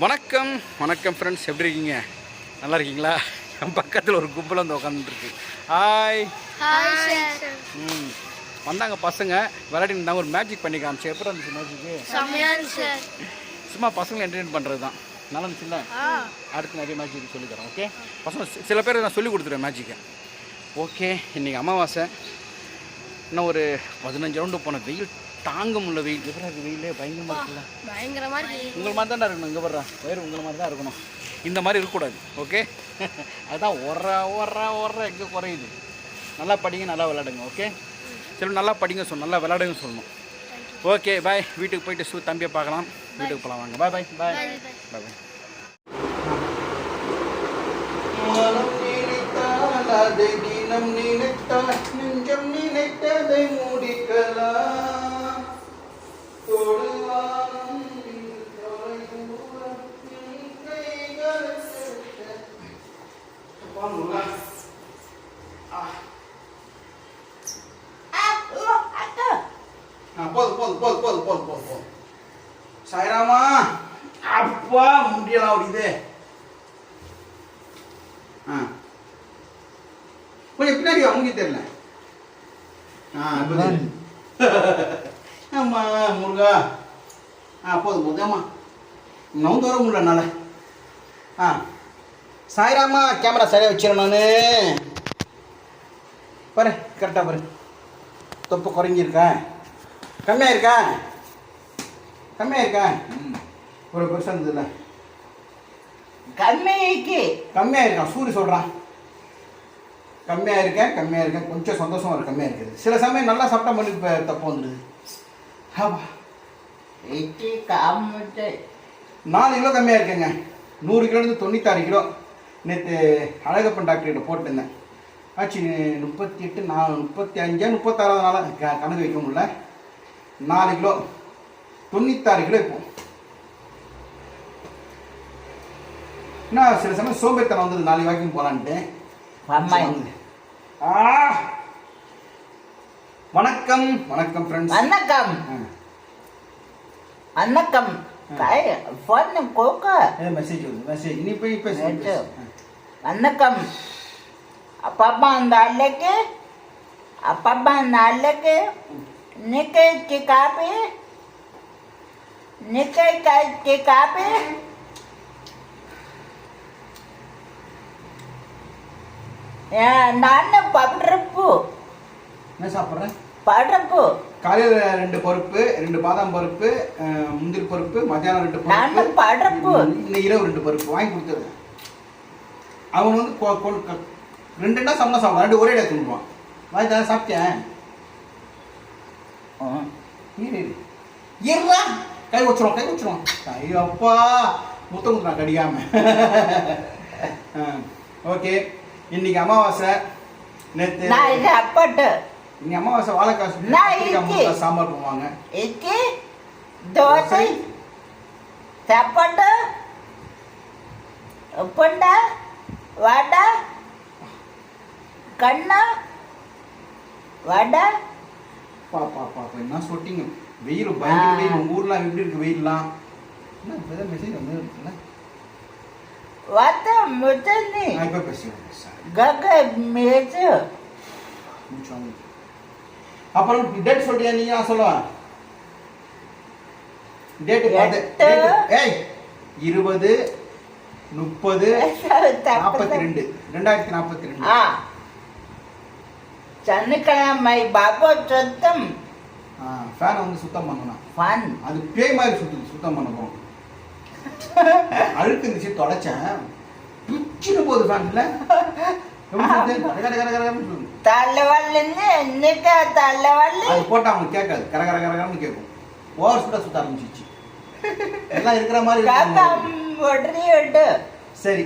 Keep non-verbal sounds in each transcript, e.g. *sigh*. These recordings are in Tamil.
வணக்கம் வணக்கம் ஃப்ரெண்ட்ஸ் எப்படி இருக்கீங்க? நல்லா இருக்கீங்களா? என் பக்கத்தில் ஒரு கும்பல் வந்து உட்காந்துருக்கு ஹாய் ம். வந்தாங்க பசங்க. விளையாடி இருந்தாங்க. ஒரு மேஜிக் பண்ணி காமிச்சு. எப்படி இருந்துச்சு மேஜிக்கு சார் சும்மா பசங்களை என்டர்டெயின் பண்ணுறது தான் நல்லா இருந்துச்சுல்ல? அடுத்து நிறைய மேஜிக் சொல்லி தரோம் ஓகே பசங்க சில பேர் நான் சொல்லி கொடுத்துருவேன் மேஜிக்கை ஓகே இன்றைக்கி அமாவாசை. இன்னும் ஒரு பதினஞ்சு ரவுண்டு போன வெயில் தாங்க முடியல வெயில். எப்படி இருக்குது வெயிலே? பயங்கரமாக இருக்குல்ல? பயங்கரமா இருக்கு. உங்களை மாதிரி தான் இருக்கணும். இங்கே வர்றா வயிறு உங்களை மாதிரி தான் இருக்கணும். இந்த மாதிரி இருக்கக்கூடாது ஓகே *laughs* அதுதான் ஒர்ற ஒர்ற ஒர்ற எங்கே குறையுது. நல்லா படிங்க நல்லா விளையாடுங்க ஓகே சரி நல்லா படிங்க சொல்லணும் நல்லா விளையாடுங்க சொல்லணும். ஓகே பாய் வீட்டுக்கு போயிட்டு சூ தம்பியை பார்க்கலாம். வீட்டுக்கு போகலாம் வாங்க. பாய் பாய் பாய் பாய் பாய் தினம் நினைத்தால் நெஞ்சம் நினைத்ததை முடிக்கலாம் தொடுவானம் தொலைதூரம் என் கைகள் செல்ல. போகணுங்களா? ஆ. ஆ, போதும் போதும் போதும் போதும் போதும் போதும் போதும். சாய்ராமா? அப்பா முடியலாம் அப்படிது ஆ. கொஞ்சம் பின்னாடி அவங்க தெரியல. ஆமா முருகா. ஆ போதும் போதும் ஆமா. நவுந்து வர முடியல என்னால். ஆ. சாய்ராமா கேமரா சரியாக வச்சிடணும் நான். பாரு கரெக்டாக பாரு. தொப்பை குறைஞ்சிருக்கா. கம்மியாக இருக்கா? கம்மியாக இருக்கா? ஒரு பெருசாக இருந்ததுல கம்மிக்கு கம்மியாக இருக்கான் சூரிய சொல்கிறான் கம்மியாக இருக்கேன் கம்மியாக இருக்கேன் கொஞ்சம் சந்தோஷமா இருக்கு கம்மியாக இருக்குது. சில சமயம் நல்லா சாப்பிட்டா மட்டும் இப்போ தப்பு வந்துடுது. ஆமா. இட்லி காமிட்டு நாலு கிலோ கம்மியாக இருக்குங்க. நூறு கிலோலேருந்து தொண்ணூத்தாறு கிலோ. நேற்று அழகப்பன் டாக்டர்கிட்ட போட்டிருந்தேன். ஆச்சு முப்பத்தி எட்டு நாலு முப்பத்தி அஞ்சா முப்பத்தாறாவது நாளாக கணக்கு வைக்க முடியல. நாலு கிலோ. தொண்ணூத்தாறு கிலோ இப்போ. என்ன சில சமயம் சோம்பேறித்தனம் வந்தது நாளைக்கு வாக்கிங் போகலான்ட்டு அம்மா ஆ. வணக்கம் வணக்கம் ஃப்ரெண்ட்ஸ் வணக்கம். வணக்கம். ஃபோன் கோக்க மெசேஜ் மெசேஜ் நீ போய் பேசு. வணக்கம். அப்பப்பா அந்த அள்ளைக்கு அப்பப்பா அந்த அள்ளைக்கு நிக்கைக்கு காப்பி நிக்கை கைக்கு காப்பி நான் படுறப்பு என்ன சாப்பிட்றேன் படுறப்பு காலையில் ரெண்டு பருப்பு ரெண்டு பாதாம் பருப்பு முந்திரி பருப்பு மத்தியானம் ரெண்டு நான் பருப்பு. படுறப்பு இன்னும் இரவு ரெண்டு பருப்பு. வாங்கி கொடுத்துருங்க அவன் வந்து கொ- கொ- க- ரெண்டு ரெண்டா சம்பளம் சாப்பிடுவான் ரெண்டு ஒரே இடத்துல வாங்கி தான் சாப்பிட்டேன் இரு இரு. இருடா. கை வச்சிரும் கை வச்சிரும். ஐயோ அப்பா முத்தம் குத்துறான் கடிக்காம ஓகே. இன்னைக்கு அமாவாசை நேற்று நான் இது அப்பட்டு. இன்னைக்கு அமாவாசை வாழைக்காய் சுட்டு நான் கத்திரிக்காய். முருங்கைக்காய் சாம்பார் பண்ணுவாங்க. இட்லி தோசை சப்பாட்டு உப்புண்டா வடை கண்ணா வடை பா பா பா பா, என்ன சொல்லிட்டீங்க வெயில் பயங்கர வெயில் உங்க ஊர்லாம் எப்படி இருக்கு வெயில்லாம்? என்ன இப்பதான் மெசேஜ் வந்து இருக்குல்ல வத்த முத்தனி இப்போ சார் கக மேஜு அப்புறம் டேட் சொல்றியா நீங்க நான் சொல்லுவேன் டேட் எட்டு. ஏய் இருபது முப்பது *laughs* நாற்பத்தி ரெண்டு. ரெண்டாயிரத்தி நாற்பத்தி ரெண்டு. சனிக்கிழமை பாபு சுத்தம். ஃபேனை வந்து சுத்தம் பண்ணணும் ஃபன் அது பேய் மாதிரி சுத்தம் சுத்தம் பண்ண போகிறோம் அழுக்கு இருந்துச்சு தொடச்சேன். பிச்சுன்னு போகுது ஃபேன்ல. தலைவலின்னு இன்னைக்கு தலைவலி? அது போட்டா அவங்களுக்கு கேட்காது. கர கர கேட்கும். ஓவர் ஸ்பீடாக சுத்த ஆரம்பிச்சிச்சு எல்லாம் இருக்கிற மாதிரி விட்டு சரி.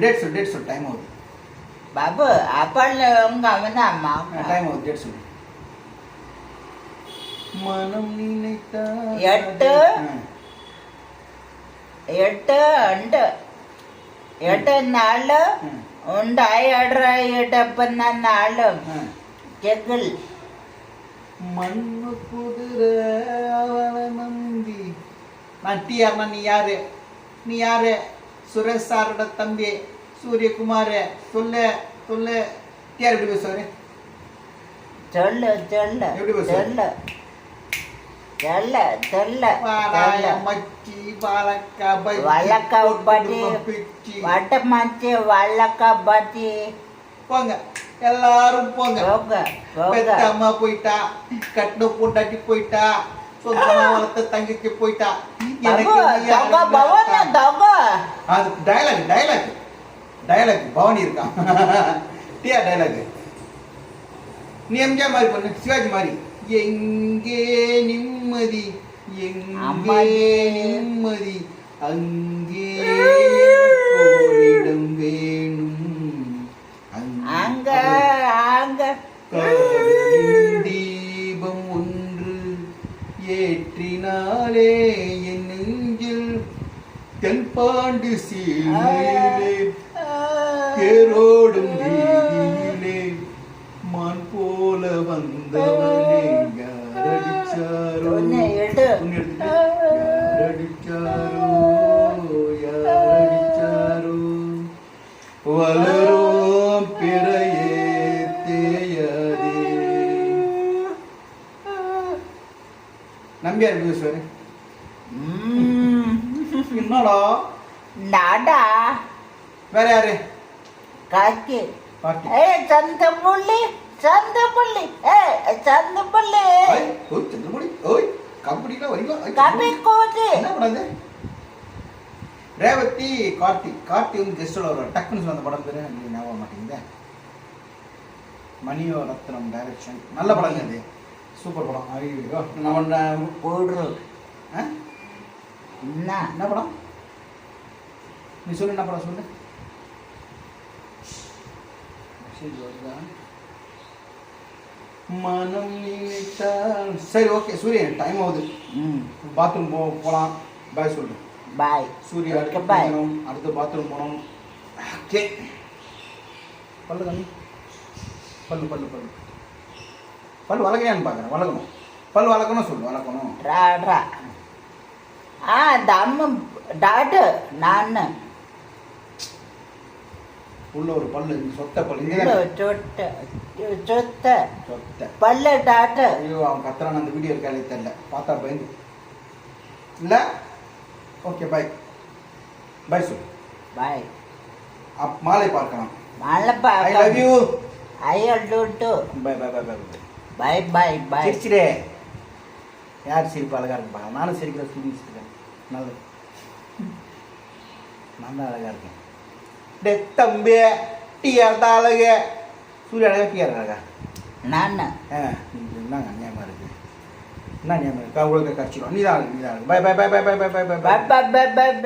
டேட் சொல் டேட் சொல். டைம் ஆகுது. బాబు అప్పట్లో ఏం కావదమ్మా டைம் டேட் சொல்லு மனம் நினைத்தால் எட்டு. எட்டு ഉണ്ട് എട്ട് നാല് ഉണ്ടായി എടപ്പം നാല് കെക്കിൽ மண்ணு குதிரை அவள நம்பி நான் டி அண்ணன் நீ யாரு நீ யாரு சுரேஷ் சாரோட தம்பி சூரியகுமார் சொல்லு சொல்லு. யார் எப்படி பேசுவாரு? சொல்லு சொல்லு எப்படி? சொல்லு. சொல்லு சொல்லு மச்சி வாழக்கா வாழைக்கா பிச்சி. வட்ட மச்சி போங்க எல்லாரும் போங்க. போங்க பெத்த அம்மா போயிட்டா கட்டின பொண்டாட்டி போயிட்டா சொந்தமா வளர்த்த தங்கச்சி போயிட்டா? தங்க அது டயலாக் டயலாக் டயலாக் பவானி இருக்கான் டியா டயலாக் நீ எம்ஜிஆர் மாதிரி பண்ணு சிவாஜி மாதிரி. எங்கே நிம்மதி எங்கே. நிம்மதி அங்கே ஓரிடம் வேணும். அங்க அங்க. தீபம் ஒன்று ஏற்றினாலே என் நெஞ்சில் தென்பாண்டு சீமையிலே நம்பியார் பேசுவாரு. என்னடா? நாடா? வேற யாரு? காக்கி பாட்டி ஏய் சந்தமுள்ளி சந்தமுள்ளி ஏய் சந்தமுள்ளி ஓய் சந்திரமுடி ஓய் கபடிலாம் வரீங்களா கபி கோதி என்ன படம் இது? ரேவதி கார்த்தி. கார்த்தி வந்து கெஸ்டில் வர டக்குன்னு சொன்ன படம் பேரு ஞாபகம் மாட்டேங்குது. மணியோ ரத்னம் டைரக்ஷன் நல்ல படங்க அது சூப்பர் படம். ஐயோ நம்ம ஒண்ணு- போடு ஆ? என்ன? என்ன படம்? நீ சொல்லு என்ன படம் சொல்லு? மனம் நினைத்தால். சரி ஓகே. சூரியன் டைம் ஆகுது. ம். பாத்ரூம் போ போகலாம் பாய் சொல்லு. பாய் சூர்யா அடுத்து. குளிக்கணும், அடுத்து பாத்ரூம் போகணும். ஓகே பல்லு கண்ணு. பல்லு பல்லு பல்லு. பல்லு வளர்க்கையான்னு பார்க்குறேன். வளர்க்கணும். பல்லு வளர்க்கணும் சொல்லு வளர்க்கணும். ராடா ஆ தம்மு டாடு நான் உள்ள ஒரு பல்லு சொத்த பல்லு சொட்ட சொத்த சொத்த. பல்ல டாட்டு. ஐயோ அவன் கத்துறான் அந்த வீடியோ இருக்காலே தெரியல. பார்த்தா பயந்து. இல்லை? ஓகே பாய் பாய் சொல்லு. பாய் அப் மாலை பார்க்கலாம். மழை ஐ லவ் யூ ஐயோ டூட்டு பாய் பாய் பாய் பாய் பாய் பாய் பாய் சிரிச்சிடே. யார் சிரிப்பு அழகா இருக்கு பாருங்க நானும் சிரிக்கிற சூரிய சிரிக்கிறேன் நல்லது. நான் தான் அழகா இருக்கேன். டே தம்பி டிஆர் தான் அழகு. சூரிய அழகா டிஆர் அழகா? நான் ஆ இது என்னங்க அநியாயமா இருக்கு? என்ன இருக்கு? உங்களுக்கு கட்சிடும் நீ தான் நீ தான் bye bye bye bye bye bye bye bye பாய் பாய் பாய் பாய்